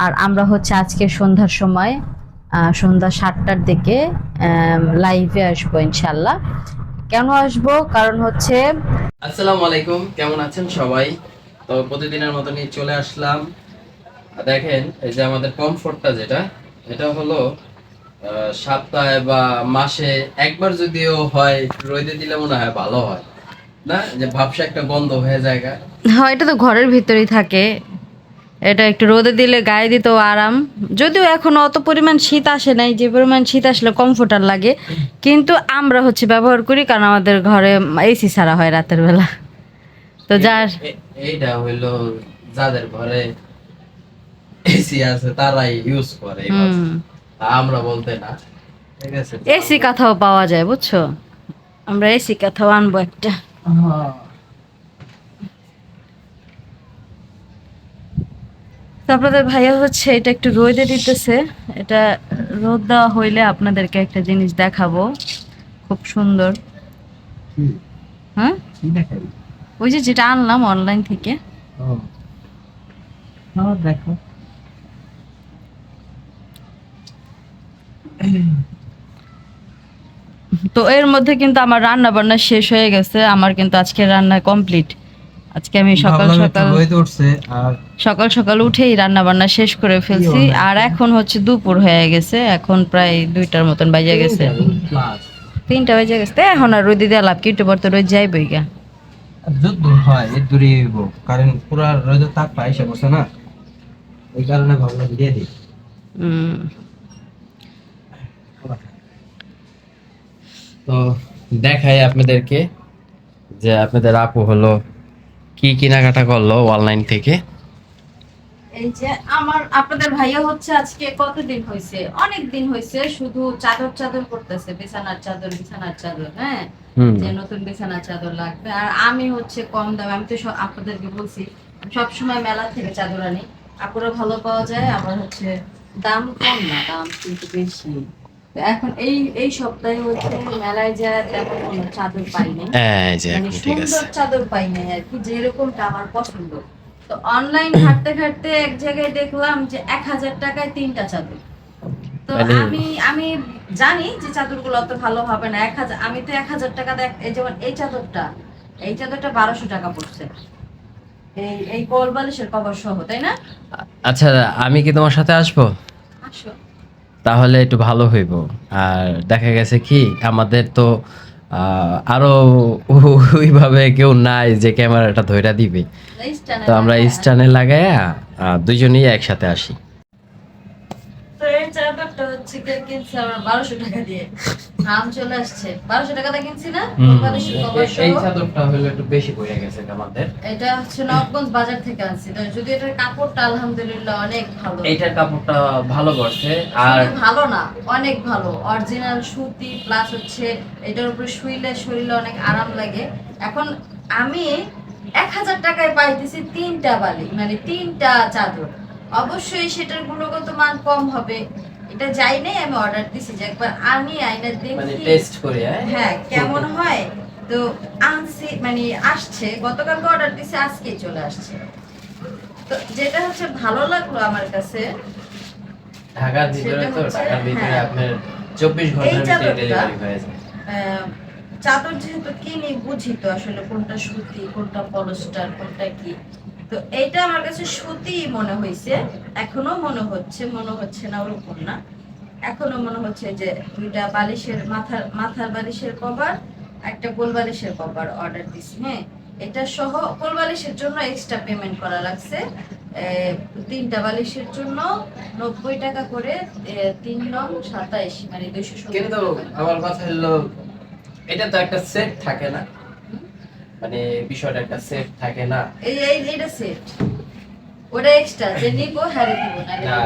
আর আমরা হচ্ছে আজকে সন্ধ্যার সময় আহ, সন্ধ্যা সাতটার দিকে লাইভে আসব ইনশাল্লাহ কেন আসব? কারণ হচ্ছে আসসালামু আলাইকুম কেমন আছেন সবাই? তো প্রতিদিনের মতনই চলে আসলাম। দেখেন এই যে আমাদের কমফোর্টটা যেটা এটা হলো আহ, সপ্তাহে বা মাসে একবার যদিও হয় রোদে দিলে মনে হয় ভালো হয়। না? যে ভাবসা একটা বন্ধ হয়ে যায় গা। হ্যাঁ এটা তো ঘরের ভিতরেই থাকে। এটা একটু রোদে দিলে গায়ে দিতেও আরাম। যদিও এখন অত পরিমাণ শীত আসে নাই যে পরিমাণ শীত আসলে কমফোর্টার লাগে। কিন্তু আমরা হচ্ছে ব্যবহার করি কারণ আমাদের ঘরে এসি ছাড়া হয় রাতের বেলা। তো যার এইটা হইল যাদের ঘরে এসি আছে তারাই ইউজ করে হুম। আমরা বলতে না। এসি কাঁথাও পাওয়া যায় বুঝছ? আমরা এসি কাঁথাও আনব একটা। তো আপনাদের ভাইয়া হচ্ছে এটা একটু রোদে দিতেছে। এটা রোদ দেওয়া হইলে আপনাদেরকে একটা জিনিস দেখাবো। খুব সুন্দর। হ্যাঁ? ওই যে যেটা আনলাম অনলাইন থেকে। ও। দেখো। তো এর মধ্যে কিন্তু আমার রান্না বান্না শেষ হয়ে গেছে। আমার কিন্তু আজকে রান্না কমপ্লিট আজকে আমি সকাল সকাল সকাল সকাল উঠেই রান্না বান্না শেষ করে ফেলছি। আর এখন হচ্ছে দুপুর হয়ে গেছে এখন প্রায় দুইটার মতন বাজে গেছে। তিনটা বাজে গেছে। এখন আর রোদি দিয়ে লাভ কি? একটু পর তো রোদ যাইবই গা। হয় এর দূরে হইব। কারণ পুরা তাপ পাইসা বসে না। এই কারণে ভাবলাম দিয়ে দিই। তো দেখাই আপনাদেরকে যে আপনাদের আপু হলো কি কেনাকাটা করল অনলাইন থেকে? এই যে আমার আপনাদের ভাইয়া হচ্ছে আজকে কতদিন হয়েছে অনেক দিন হয়েছে শুধু চাদর চাদর করতেছে বিছানার চাদর বিছানার চাদর হ্যাঁ? যে নতুন বিছানার চাদর লাগবে। আর আমি হচ্ছে কম দামে আমি তো আপনাদেরকে বলছি সব সময় মেলা থেকে চাদর আনি। আপুরা ভালো পাওয়া যায় আবার হচ্ছে দাম কম না দাম কিন্তু বেশি। এখন এই এই সপ্তাহে হচ্ছে মেলায় যা তেমন কোনো চাদর পাইনি এই যে মানে এখন ঠিক আছে। সুন্দর চাদর পাই নাই আর কি যেরকমটা আমার পছন্দ। তো অনলাইন ঘাটতে ঘাটতে এক জায়গায় দেখলাম যে এক হাজার টাকায় তিনটা চাদর। তো মানে- আমি আমি জানি যে চাদরগুলো অত ভালো হবে না। এক হাজার আমি তো এক হাজার টাকা দেখ এই যেমন এই চাদরটা এই চাদরটা বারোশো টাকা পড়ছে। এই এই কোল বালিশের কভার সহ তাই না? আচ্ছা আমি কি তোমার সাথে আসব? আসো। তাহলে একটু ভালো হইব। আর দেখা গেছে কি আমাদের তো আরও ওইভাবে কেউ নাই যে ক্যামেরাটা ধইরা দিবে। তো আমরা। স্টানে লাগাইয়া দুজনেই একসাথে আসি। তো এই চাদরটা হচ্ছে কিনছে? আমরা বারোশো টাকা দিয়ে। নাম চলে আসছে। বারোশো টাকাতে কিনছি না? এই চাদরটা হলো একটু বেশি পড়ে গেছে আমাদের। এটা হচ্ছে নবগঞ্জ বাজার থেকে আনছি। তো যদি এটার কাপড়টা আলহামদুলিল্লাহ অনেক ভালো। এইটার কাপড়টা ভালো করছে আর ভালো না অনেক ভালো। অরিজিনাল সুতি প্লাস হচ্ছে এটার উপরে শুইলে শরীরে অনেক আরাম লাগে। এখন আমি এক হাজার টাকায় পাইতেছি তিনটা বালি মানে তিনটা চাদর। অবশ্যই সেটার গুণগত মান কম হবে। এটা যাই নাই আমি অর্ডার দিছি যে একবার আইনা মানে দেখি টেস্ট করে হ্যাঁ? হ্যাঁ কেমন হয়? তো আনছি মানে আসছে গতকালকে অর্ডার দিছে আজকেই চলে আসছে। তো যেটা হচ্ছে ভালো লাগল আমার কাছে ঢাকার ভিতরে তো ঢাকার ভিতরে হ্যাঁ। আপনার চব্বিশ ঘণ্টার ভিতরে ডেলিভারি হয়ে যায়। চাদর যেহেতু কিনি বুঝি তো আসলে কোনটা সুতি কোনটা পলস্টার কোনটা কি? তো এইটা আমার কাছে সুতি মনে হয়েছে। এখনও মনে হচ্ছে মনে হচ্ছে না ওরকম না। এখনও মনে হচ্ছে যে দুইটা বালিশের মাথার মাথার বালিশের কভার একটা গোল বালিশের কভার অর্ডার দিছি। হ্যাঁ এটা সহ গোল বালিশের জন্য এক্সট্রা পেমেন্ট করা লাগছে। তিনটা বালিশের জন্য নব্বই টাকা করে তিন নং সাতাইশ মানে দুইশো কিন্তু আমার কথা হলো এটা তো একটা সেট থাকে না। মানে বিষয়টা একটা সেট থাকে না? এই এই এইটা সেট ওটা এক্সট্রা যে নিব হারে দিব না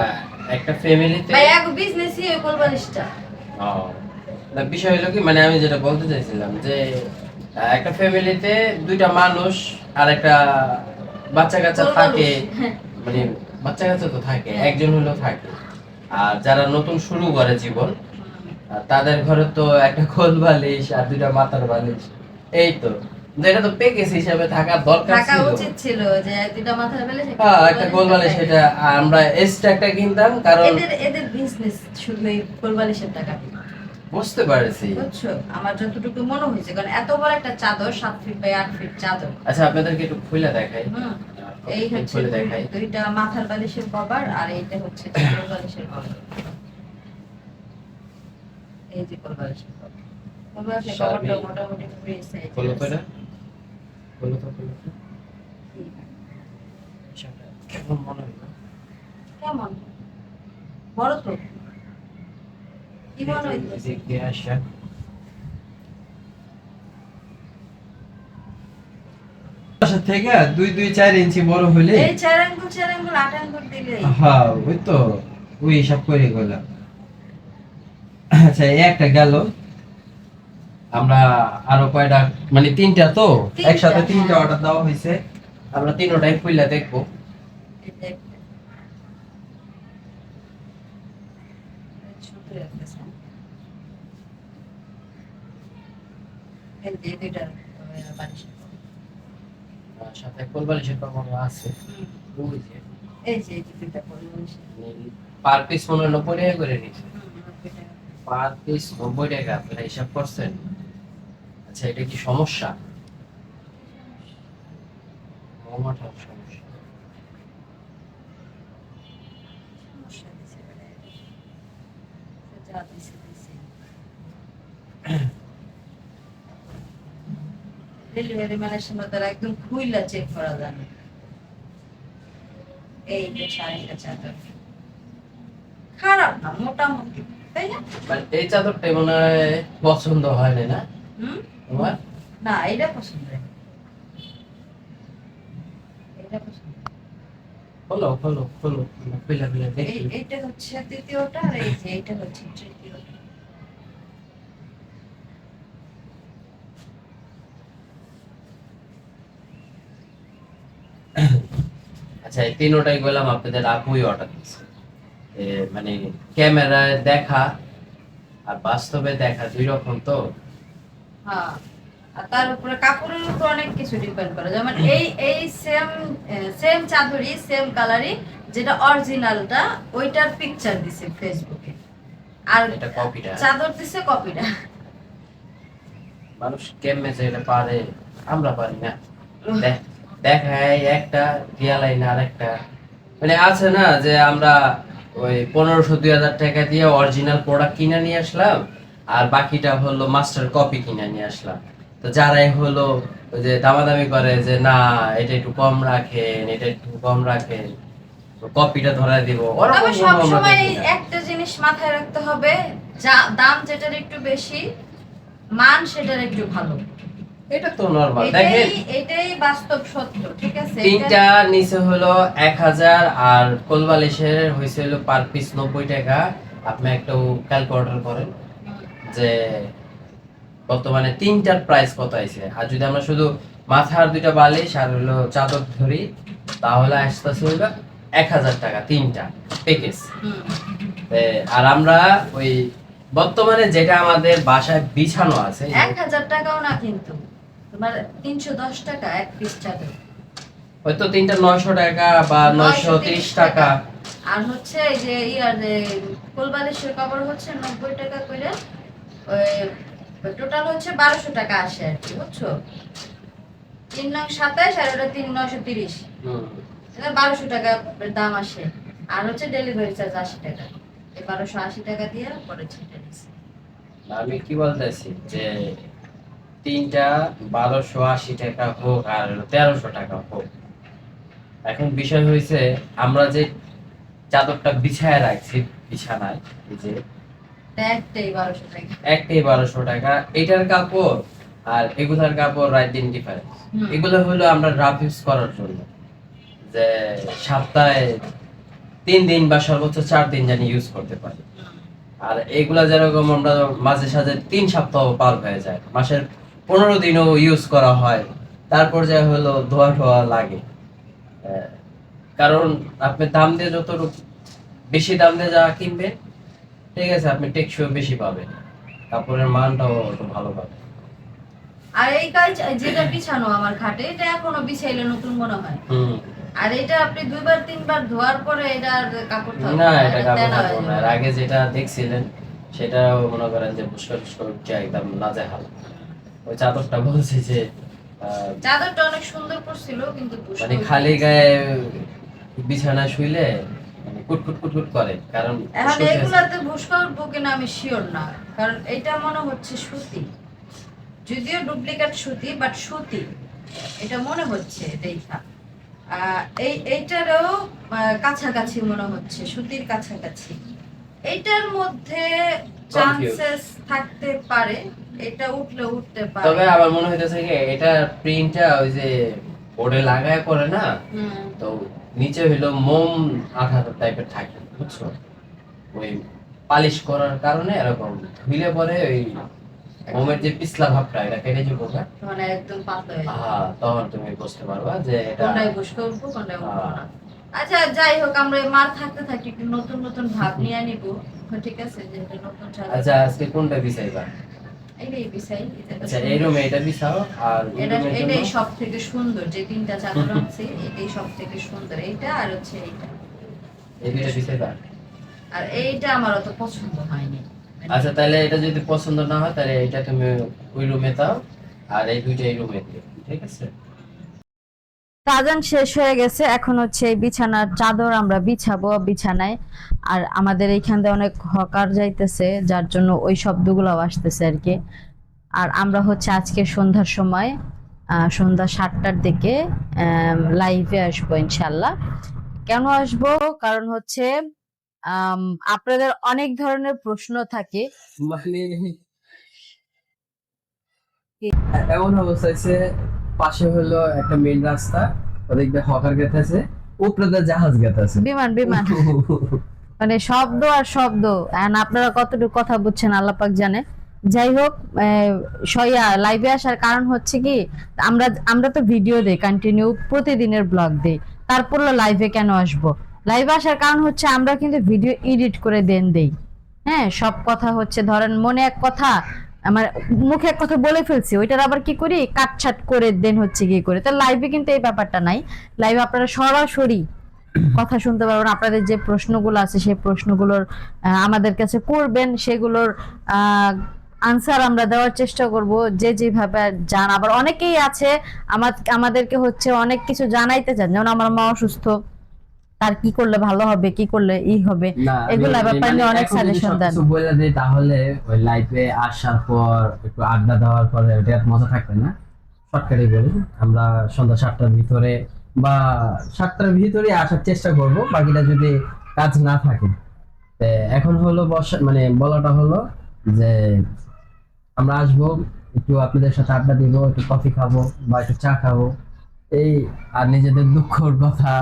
একটা ফ্যামিলিতে ভাই এক বিজনেসই ওই কোলবালিশটা না বিষয় হলো কি মানে আমি যেটা বলতে চাইছিলাম যে একটা ফ্যামিলিতে দুইটা মানুষ আর একটা বাচ্চা কাচ্চা থাকে। মানে বাচ্চা কাচ্চা তো থাকে হ্যাঁ। একজন হলেও থাকে। আর যারা নতুন শুরু করে জীবন তাদের ঘরে তো একটা খোল বালিশ আর দুইটা মাথার বালিশ। এই তো। এটা তো প্যাকেজ হিসেবে থাকা দরকার থাকা উচিত ছিল যে দুটা মাথায় পেলে হ্যাঁ একটা গোলবালিশ সেটা আমরা এক্সট্রা একটা কিনতাম কারণ এদের এদের বিজনেস শুধু এই গোলবালিশের টাকা। বুঝতে পারছি। বুঝছ? আমার যতটুকু মনে হয়েছে কারণ এত বড় একটা চাদর সাত ফিট বাই আট ফিট চাদর। আচ্ছা আপনাদেরকে একটু খুলে দেখাই। এই হচ্ছে দুইটা মাথার বালিশের কভার আর এইটা হচ্ছে কোল বালিশের কভার। এই যে কোল বালিশের কভার। কভারটা মোটামুটি ফ্রি সাইজ খোলো তো তো। কেমন মনে হলো কেমন? বড় তো। কি মনে হইতেছে? আসা? থেকে দুই দুই চার ইঞ্চি বড় হলে? এই চার আঙ্গুল চার আঙ্গুল আট আঙ্গুল দিলে। হ্যাঁ ওই তো ওই হিসাব করে গেলাম। আচ্ছা এই একটা গেল। আমরা আরও কয়টা মানে তিনটা তো? একসাথে তিনটা। অর্ডার দেওয়া হয়েছে। আমরা তিনোটাই খুললে দেখব। সাথে কোলবালিশের কখনো আছে। এই যে দুইটা পার পিস মনে নব্বই টাকা করে নিচ্ছে পার পিস নব্বই টাকা আপনারা হিসাব করছেন? আচ্ছা এটা কি সমস্যা। ডেলিভারি ম্যানের সময় তারা একদম খুইলা চেক করা যায় না। এই যে শাড়িটা চাদর। খারাপ না মোটামুটি তাই না? মানে এই চাদরটা মনে হয় পছন্দ হয় না না? হুম? তোমার? না এটা পছন্দ এটা পছন্দ খোলো খোলো খোলো খুলে খুলে এই দেখি। এইটা হচ্ছে তৃতীয়টা আর এই যে এইটা হচ্ছে তৃতীয়টা। আচ্ছা এই তিনোটাই গেলাম আপনাদের আপুই অর্ডার দিচ্ছে মানে ক্যামেরায় দেখা আর বাস্তবে দেখা দুই রকম তো? হ্যাঁ। আর তার উপরে কাপড়ের উপর অনেক কিছু ডিপেন্ড করে। যেমন এই এই সেম সেম চাদরই সেম কালারই যেটা অরিজিনালটা ওইটার পিকচার দিছে ফেসবুকে আর এটা কপিটা চাদর দিছে কপিটা মানুষ কেমনে এটা পারে? আমরা পারি না। দেখ- দেখায় একটা দিয়া লাইন আর একটা। মানে আছে না যে আমরা ওই পনেরোশো দুই হাজার টাকা দিয়ে অরিজিনাল প্রোডাক্ট কিনে নিয়ে আসলাম আর বাকিটা হলো মাস্টার কপি কিনে নিয়ে আসলাম। তো যারাই হলো ওই যে দামাদামি করে যে না এটা একটু কম রাখেন এটা একটু কম রাখেন কপিটা ধরাই দিব তবে সবসময় একটা জিনিস মাথায় রাখতে হবে যা দাম যেটার একটু বেশি মান সেটার একটু ভালো। এটা তো নর্মাল দেখেন। এটাই বাস্তব সত্য ঠিক আছে? তিনটা নিচে হলো এক হাজার আর কোলবালিশের হয়েছে হলো পার পিস নব্বই টাকা। আপনি একটা ক্যালক অর্ডার করেন। যে বর্তমানে তিনটার প্রাইস কত আছে আর যদি আমরা শুধু মাথার দুইটা বালিশ আর হলো চাদর ধরি তাহলে আসতেছে হইল এক হাজার টাকা তিনটা প্যাকেজ। আর আমরা ওই বর্তমানে যেটা আমাদের বাসায় বিছানো আছে এক হাজার টাকাও না কিন্তু। তোমার তিনশো দশ টাকা এক পিস চাদর। হয়তো তিনটা নয়শো টাকা বা নয়শো তিরিশ 930 টাকা। আর হচ্ছে এই যে ইয়ার কোলবালিশের কাপড় হচ্ছে নব্বই টাকা করে। ওই টোটাল হচ্ছে বারোশো টাকা আসে আর কি বুঝছ? তিন নং সাতাশ আর ওটা তিন নয়শো তিরিশ। বারোশো টাকা দাম আসে। আর হচ্ছে ডেলিভারি চার্জ আশি টাকা। এই বারোশো আশি টাকা দিয়ে পরে ছিটে আমি কি বলতেছি যে তিনটা বারোশো আশি টাকা হোক আর তেরোশো টাকা হোক। এখন বিষয় হয়েছে আমরা যে চাদরটা বিছায় রাখছি বিছানায় এই যে একটাই বারোশো টাকা। একটাই বারোশো টাকা। এটার কাপড় আর এগুলার কাপড় রাত দিন ডিফারেন্স এগুলো হলো আমরা রাফ ইউজ করার জন্য। যে সপ্তাহে তিন দিন বা সর্বোচ্চ চার দিন জানি ইউজ করতে পারি। আর এগুলা যেরকম আমরা মাঝে সাঝে তিন সপ্তাহ পার হয়ে যায়। মাসের পনেরো দিনও ইউজ করা হয়। তারপর যা হলো ধোয়া ঠোয়া লাগে। কারণ আপনি দাম দিয়ে যত বেশি দাম দিয়ে যা কিনবেন ঠিক আছে আপনি টেকসই বেশি পাবেন। কাপড়ের মানটাও একটু ভালো পাবেন আর এই কাজ যেটা বিছানো আমার খাটে এটা এখনও বিছাইলে নতুন মনে হয়। আর এটা আপনি দুইবার তিনবার ধোয়ার পরে এটা আর কাপড় না এটা কাপড় না। এর আগে যেটা দেখছিলেন সেটাও মনে করেন যে পুষ্কর পুষ্কর একদম নাজেহাল। ওই চাদরটা বলছে যে চাদরটা অনেক সুন্দর করছিল কিন্তু মানে খালি গায়ে বিছানা শুইলে কুটকুট কুটকুট করে কারণ এখন এগুলাতে ভুসকা উঠবো কিনা আমি শিওর না কারণ এটা মনে হচ্ছে সুতি যদিও ডুপ্লিকেট সুতি বাট সুতি এটা মনে হচ্ছে দেখা এই এইটারও কাছাকাছি মনে হচ্ছে সুতির কাছাকাছি। এইটার মধ্যে চান্সেস থাকতে পারে এটা উঠলে উঠতে পারে। তবে আবার মনে হইতেছে কি এটা প্রিন্টটা ওই যে বোর্ডে লাগায় করে না? তো নিচে হইল মোম আঠা টাইপের থাকে বুঝছ? ওই পালিশ করার কারণে এরকম ধুইলে পরে ওই মোমের যে পিছলা ভাবটা এটা কেটে যাব মানে একদম পাতলা হ্যাঁ তখন তুমি বুঝতে পারবা যে এটা উঠবো কোনটায় উঠবো হ্যাঁ। আচ্ছা যাই হোক আমরা মার থাকতে থাকি একটু নতুন নতুন ভাব নিয়ে নিব। ঠিক আছে যে নতুন আচ্ছা আজকে কোনটা বিছাইবা বিছাই এটা আচ্ছা এই রুমে এটা বিছাও আর এই এটা এটাই সব থেকে সুন্দর যে তিনটা চাদর আছে এটাই সব থেকে সুন্দর। এইটা আর হচ্ছে এইটা। এই দুইটা আর এইটা আমার অত পছন্দ হয়নি। আচ্ছা তাহলে এটা যদি পছন্দ না হয় তাহলে এটা তুমি ওই রুমে দাও আর এই দুইটা এই রুমে দিও ঠিক আছে? কাজান শেষ হয়ে গেছে। এখন হচ্ছে এই বিছানার চাদর আমরা বিছাবো বিছানায়। আর আমাদের এইখান দিয়ে অনেক হকার যাইতেছে, যার জন্য ওই শব্দগুলো আসতেছে আর কি। আর আমরা হচ্ছে আজকে সন্ধ্যার সময় সন্ধ্যা সাতটার দিকে লাইভে আসব ইনশাল্লাহ কেন আসব? কারণ হচ্ছে আপনাদের অনেক ধরনের প্রশ্ন থাকে। মানে এমন অবস্থা পাশে হলো একটা মেইন রাস্তা দিয়ে হকার গেতেছে উপরে দিয়ে জাহাজ গেতেছে বিমান বিমান। মানে শব্দ আর শব্দ, and আপনারা কতটুকু কথা বুঝছেন আল্লাপাক জানে। যাই হোক সইয়া লাইভে আসার কারণ হচ্ছে কি, আমরা আমরা তো ভিডিও দেই কন্টিনিউ প্রতিদিনের ব্লগ দেই। তারপর লাইভে কেন আসব? লাইভে আসার কারণ হচ্ছে আমরা কিন্তু ভিডিও এডিট করে দেন দেই। হ্যাঁ সব কথা হচ্ছে, ধরেন মনে এক কথা আমার মুখে এক কথা বলে ফেলছি ওইটার আবার কি করি? কাটছাট করে দেন হচ্ছে কি করে। তো লাইভে কিন্তু এই ব্যাপারটা নাই। লাইভে আপনারা সরাসরি কথা শুনতে পারবেন। আপনাদের যে প্রশ্নগুলো আছে সেই প্রশ্নগুলোর আমাদের কাছে করবেন। সেগুলোর আনসার আমরা দেওয়ার চেষ্টা করব। যে যেভাবে জান আবার অনেকেই আছে আমা- আমাদেরকে হচ্ছে অনেক কিছু জানাইতে চান। যেমন আমার মা অসুস্থ। তার কি করলে ভালো হবে কি করলে ই হবে এগুলা আমি- ব্যাপার মানে নিয়ে অনেক suggestion দেন। বলে দিই তাহলে ওই লাইভে আসার পর একটু আড্ডা দেওয়ার পরে ওটা মজা থাকবে না। শর্টকাটে বলি আমরা সন্ধ্যা সাতটার ভিতরে বা সাতটার ভিতরে আসার চেষ্টা করব বাকিটা যদি কাজ না থাকে। এখন হলো বসা মানে বলাটা হলো যে আমরা আসব একটু আপনাদের সাথে আড্ডা দিব একটু কফি খাব বা একটু চা খাব। এই আর নিজেদের দুঃখর কথা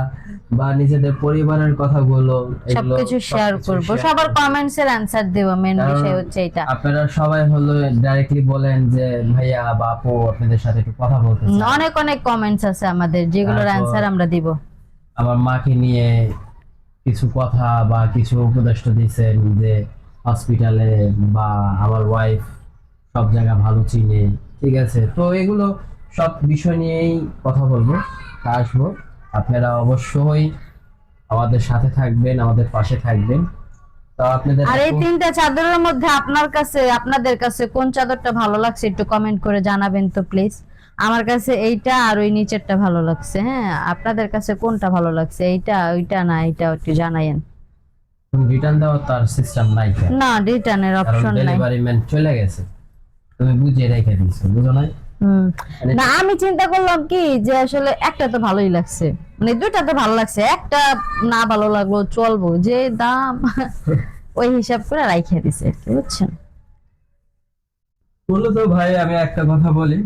বা নিজেদের পরিবারের কথাগুলো সবকিছু শেয়ার করব। সবার কমেন্টস এর অ্যানসার দেব মেন বিষয় হচ্ছে এটা আপনারা সবাই হলো ডাইরেক্টলি বলেন যে ভাইয়া বা আপু আপনাদের সাথে একটু কথা বলতে চাই। অনেক অনেক কমেন্টস আছে আমাদের যেগুলোর অ্যানসার আমরা দিব। আমার মাকে নিয়ে কিছু কথা বা কিছু উপদেশ দিয়েছেন যে হসপিটালে বা আমার ওয়াইফ সব জায়গা ভালো চিনে। ঠিক আছে? তো এগুলো সব বিষয় নিয়েই কথা বলব আসব। আপনারা অবশ্যই আমাদের সাথে থাকবেন আমাদের পাশে থাকবেন। তো আপনাদের আর এই তিনটা চাদরের মধ্যে আপনার কাছে আপনাদের কাছে কোন চাদরটা ভালো লাগছে একটু কমেন্ট করে জানাবেন তো প্লিজ আমার কাছে এইটা আর ওই নিচেরটা ভালো লাগছে হ্যাঁ? আপনাদের কাছে কোনটা ভালো লাগছে? এইটা ওইটা না এইটা একটু জানাইন রিটার্ন দেওয়ার তার সিস্টেম নাই না রিটার্নের অপশন নাই। ডেলিভারি ম্যান চলে গেছে। তুমি বুঝিয়ে রেখে দিয়েছ বুঝো মানে না আমি চিন্তা করলাম কি যে আসলে একটা তো ভালোই লাগছে। মানে দুইটা তো ভালো লাগছে একটা না ভালো লাগল চলবো। যে দাম ওই হিসাব করে রাইখে দিছে আর কি, বুঝছেন? বলল তো ভাই আমি একটা কথা বলি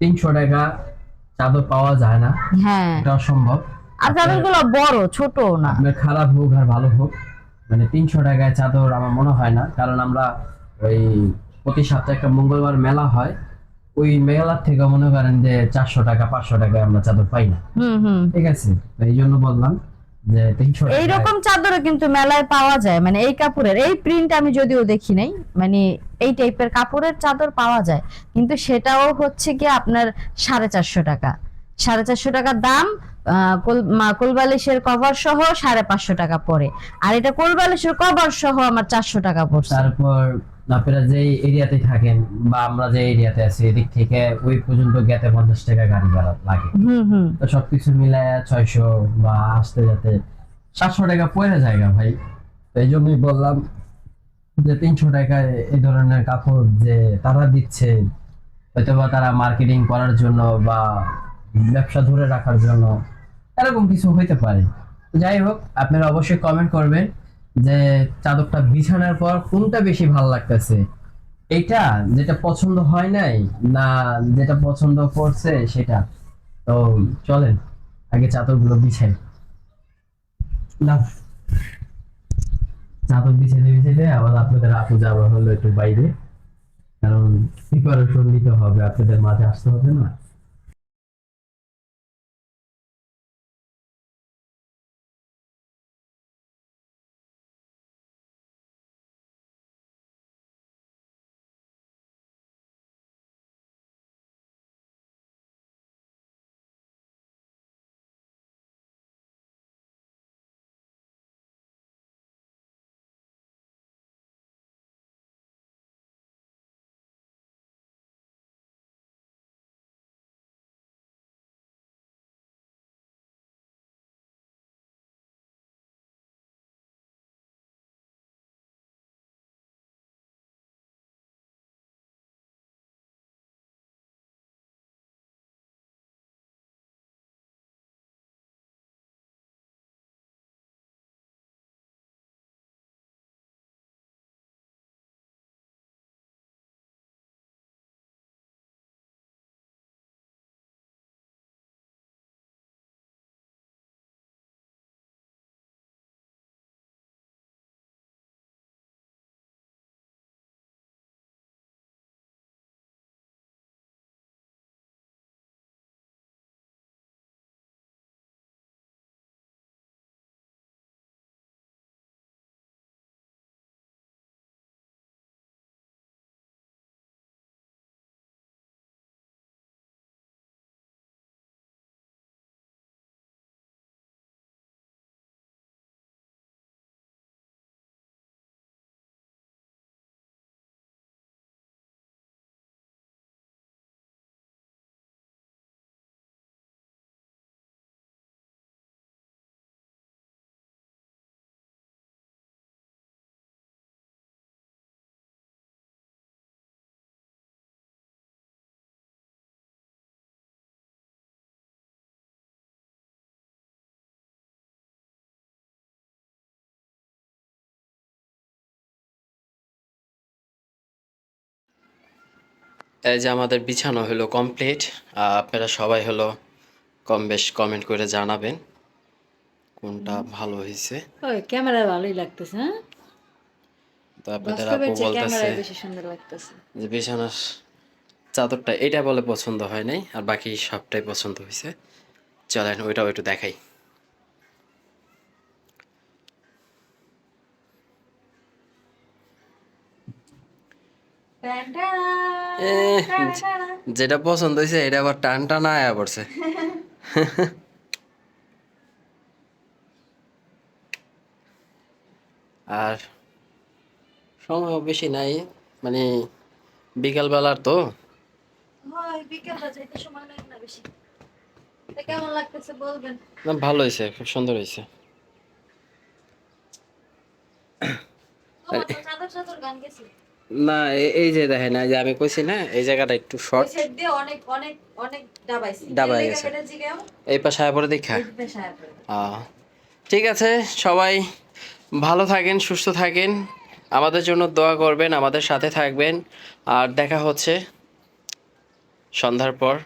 তিনশো টাকা চাদর পাওয়া যায় না। হ্যাঁ। এটা অসম্ভব। আর চাদরগুলো বড় ছোট না। আপনার খারাপ হোক আর ভালো হোক মানে তিনশো টাকায় চাদর আমার মনে হয় না। কারণ আমরা ওই প্রতি সপ্তাহে একটা মঙ্গলবার মেলা হয় ওই মেলার থেকে মনে করেন যে চারশো টাকা পাঁচশো টাকায় আমরা চাদর পাই না। ঠিক আছে? এই জন্য বললাম এইরকম চাদরও কিন্তু মেলায় পাওয়া যায়। মানে এই কাপড়ের এই প্রিন্ট আমি যদিও দেখি নাই মানে এই টাইপের কাপড়ের চাদর পাওয়া যায়। কিন্তু সেটাও হচ্ছে কি আপনার সাড়ে চারশো টাকা। সাড়ে চারশো টাকা দাম আহ, কোলবালিশের কভার সহ সাড়ে পাঁচশো টাকা পড়ে আর এটা কোলবালিশের কভার সহ আমার চারশো টাকা পড়ছে। তারপর আপনারা যে এরিয়াতে থাকেন বা আমরা যে এরিয়াতে আছি এদিক থেকে ওই পর্যন্ত গেতে পঞ্চাশ টাকা গাড়ি ভাড়া লাগে। তো সবকিছু মিলায় ছয়শো বা আসতে যেতে সাতশো টাকা পড়ে জায়গা ভাই। তো এই জন্যই বললাম যে তিনশো টাকায় এই ধরনের কাপড় যে তারা দিচ্ছে হয়তো বা তারা মার্কেটিং করার জন্য বা ব্যবসা ধরে রাখার জন্য এরকম কিছু হইতে পারে। যাই হোক আপনারা অবশ্যই কমেন্ট করবেন। যে চাদরটা বিছানার পর কোনটা বেশি ভালো লাগতেছে? এটা যেটা পছন্দ হয় নাই না যেটা পছন্দ করছে সেটা। তো চলেন, আগে চাদরগুলো বিছাই। না চাদর বিছাইতে বিছাইতে আবার আপনাদের আপু যাওয়া হলো একটু বাইরে। কারণ প্রিপারেশন নিতে হবে, আপনাদের মাঝে আসতে হবে না। এই যে আমাদের বিছানো হলো কমপ্লিট আপনারা সবাই হলো কম বেশ কমেন্ট করে জানাবেন কোনটা ভালো হয়েছে। ওই ক্যামেরায় ভালোই লাগতেছে হ্যাঁ? তো আপনাদের আপু বলতেছে বেশি সুন্দর লাগতেছে। যে বিছানার চাদরটা এটা বলে পছন্দ হয় নাই আর বাকি সবটাই পছন্দ হয়েছে। চলেন ওইটাও একটু দেখাই। যেটা পছন্দ হয়েছে এটা আবার টান টান আয়া পড়ছে। আর সময় বেশি নাই মানে না বেশি। তা না ভালো হয়েছে খুব সুন্দর হয়েছে গান গেছে। না এই যে দেখেন যে আমি কইছি না এই জায়গাটা একটু শর্ট অনেক অনেক অনেক দাবাইছি। এর গেছে। এই পাশে আয় পরে দেখা। ঠিক আছে সবাই ভালো থাকেন সুস্থ থাকেন। আমাদের জন্য দোয়া করবেন আমাদের সাথে থাকবেন। আর দেখা হচ্ছে সন্ধ্যার পর।